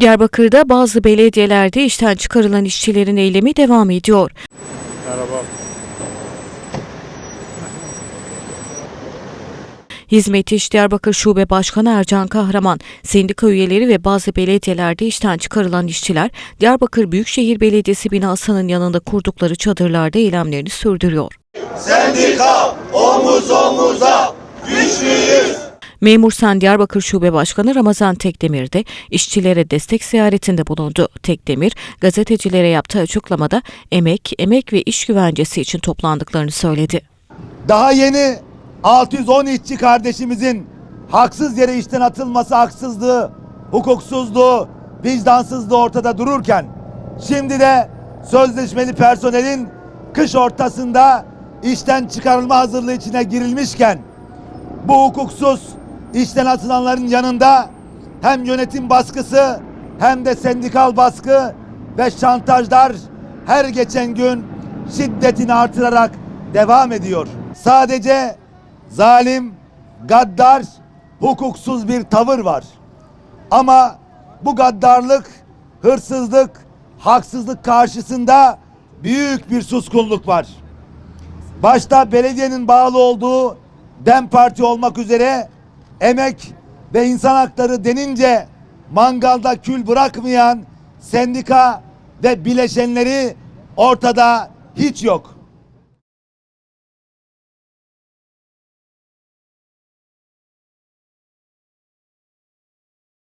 Diyarbakır'da bazı belediyelerde işten çıkarılan işçilerin eylemi devam ediyor. Merhaba. Hizmet İş Diyarbakır Şube Başkanı Ercan Kahraman, sendika üyeleri ve bazı belediyelerde işten çıkarılan işçiler, Diyarbakır Büyükşehir Belediyesi binasının yanında kurdukları çadırlarda eylemlerini sürdürüyor. Sendika omuz güçlüyüz. Memur Sen Diyarbakır Şube Başkanı Ramazan Tekdemir de işçilere destek ziyaretinde bulundu. Tekdemir, gazetecilere yaptığı açıklamada emek, emek ve iş güvencesi için toplandıklarını söyledi. Daha yeni 610 işçi kardeşimizin haksız yere işten atılması haksızlığı, hukuksuzluğu, vicdansızlığı ortada dururken şimdi de sözleşmeli personelin kış ortasında işten çıkarılma hazırlığı içine girilmişken bu hukuksuz işten atılanların yanında hem yönetim baskısı hem de sendikal baskı ve şantajlar her geçen gün şiddetini artırarak devam ediyor. Sadece zalim, gaddar, hukuksuz bir tavır var. Ama bu gaddarlık, hırsızlık, haksızlık karşısında büyük bir suskunluk var başta belediyenin bağlı olduğu DEM Parti olmak üzere emek ve insan hakları denince mangalda kül bırakmayan sendika ve bileşenleri ortada hiç yok.